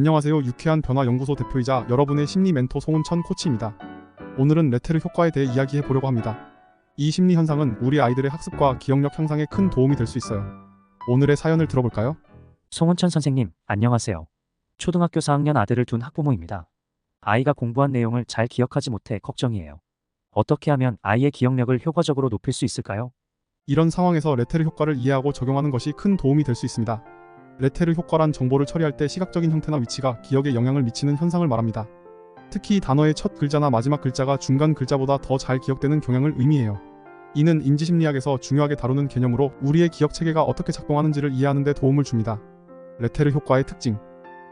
안녕하세요. 유쾌한 변화 연구소 대표이자 여러분의 심리 멘토 송은천 코치입니다. 오늘은 레테르 효과에 대해 이야기해 보려고 합니다. 이 심리 현상은 우리 아이들의 학습과 기억력 향상에 큰 도움이 될 수 있어요. 오늘의 사연을 들어볼까요? 송은천 선생님, 안녕하세요. 초등학교 4학년 아들을 둔 학부모입니다. 아이가 공부한 내용을 잘 기억하지 못해 걱정이에요. 어떻게 하면 아이의 기억력을 효과적으로 높일 수 있을까요? 이런 상황에서 레테르 효과를 이해하고 적용하는 것이 큰 도움이 될 수 있습니다. 레테르 효과란 정보를 처리할 때 시각적인 형태나 위치가 기억에 영향을 미치는 현상을 말합니다. 특히 단어의 첫 글자나 마지막 글자가 중간 글자보다 더 잘 기억되는 경향을 의미해요. 이는 인지심리학에서 중요하게 다루는 개념으로 우리의 기억 체계가 어떻게 작동하는지를 이해하는 데 도움을 줍니다. 레테르 효과의 특징.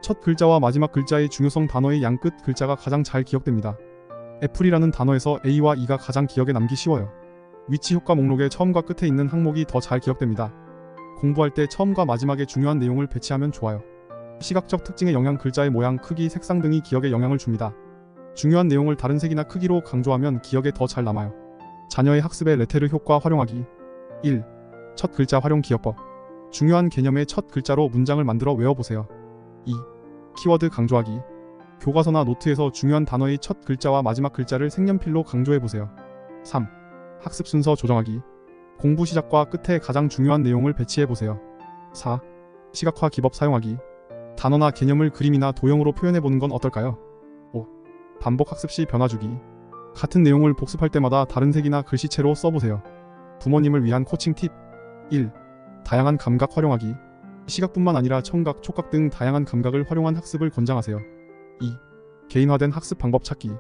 첫 글자와 마지막 글자의 중요성 단어의 양끝 글자가 가장 잘 기억됩니다. 애플이라는 단어에서 A와 E가 가장 기억에 남기 쉬워요. 위치 효과 목록의 처음과 끝에 있는 항목이 더 잘 기억됩니다. 공부할 때 처음과 마지막에 중요한 내용을 배치하면 좋아요. 시각적 특징의 영향 글자의 모양, 크기, 색상 등이 기억에 영향을 줍니다. 중요한 내용을 다른 색이나 크기로 강조하면 기억에 더 잘 남아요. 자녀의 학습에 레테르 효과 활용하기 1. 첫 글자 활용 기억법 중요한 개념의 첫 글자로 문장을 만들어 외워보세요. 2. 키워드 강조하기 교과서나 노트에서 중요한 단어의 첫 글자와 마지막 글자를 색연필로 강조해보세요. 3. 학습 순서 조정하기 공부 시작과 끝에 가장 중요한 내용을 배치해보세요. 4. 시각화 기법 사용하기 단어나 개념을 그림이나 도형으로 표현해보는 건 어떨까요? 5. 반복 학습 시 변화 주기 같은 내용을 복습할 때마다 다른 색이나 글씨체로 써보세요. 부모님을 위한 코칭 팁 1. 다양한 감각 활용하기 시각뿐만 아니라 청각, 촉각 등 다양한 감각을 활용한 학습을 권장하세요. 2. 개인화된 학습 방법 찾기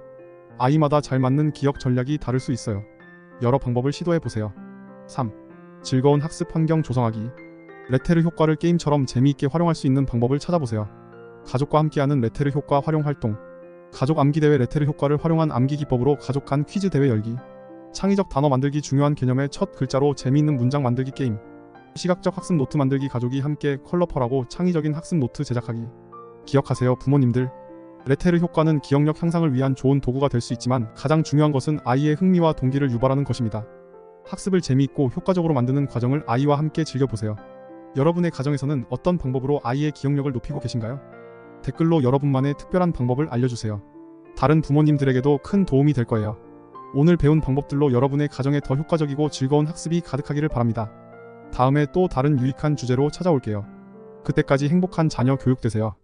아이마다 잘 맞는 기억 전략이 다를 수 있어요. 여러 방법을 시도해보세요. 3. 즐거운 학습 환경 조성하기 레테르 효과를 게임처럼 재미있게 활용할 수 있는 방법을 찾아보세요. 가족과 함께하는 레테르 효과 활용 활동 가족 암기 대회 레테르 효과를 활용한 암기 기법으로 가족 간 퀴즈 대회 열기 창의적 단어 만들기 중요한 개념의 첫 글자로 재미있는 문장 만들기 게임 시각적 학습 노트 만들기 가족이 함께 컬러펄하고 창의적인 학습 노트 제작하기 기억하세요 부모님들 레테르 효과는 기억력 향상을 위한 좋은 도구가 될 수 있지만 가장 중요한 것은 아이의 흥미와 동기를 유발하는 것입니다. 학습을 재미있고 효과적으로 만드는 과정을 아이와 함께 즐겨보세요. 여러분의 가정에서는 어떤 방법으로 아이의 기억력을 높이고 계신가요? 댓글로 여러분만의 특별한 방법을 알려주세요. 다른 부모님들에게도 큰 도움이 될 거예요. 오늘 배운 방법들로 여러분의 가정에 더 효과적이고 즐거운 학습이 가득하기를 바랍니다. 다음에 또 다른 유익한 주제로 찾아올게요. 그때까지 행복한 자녀 교육 되세요.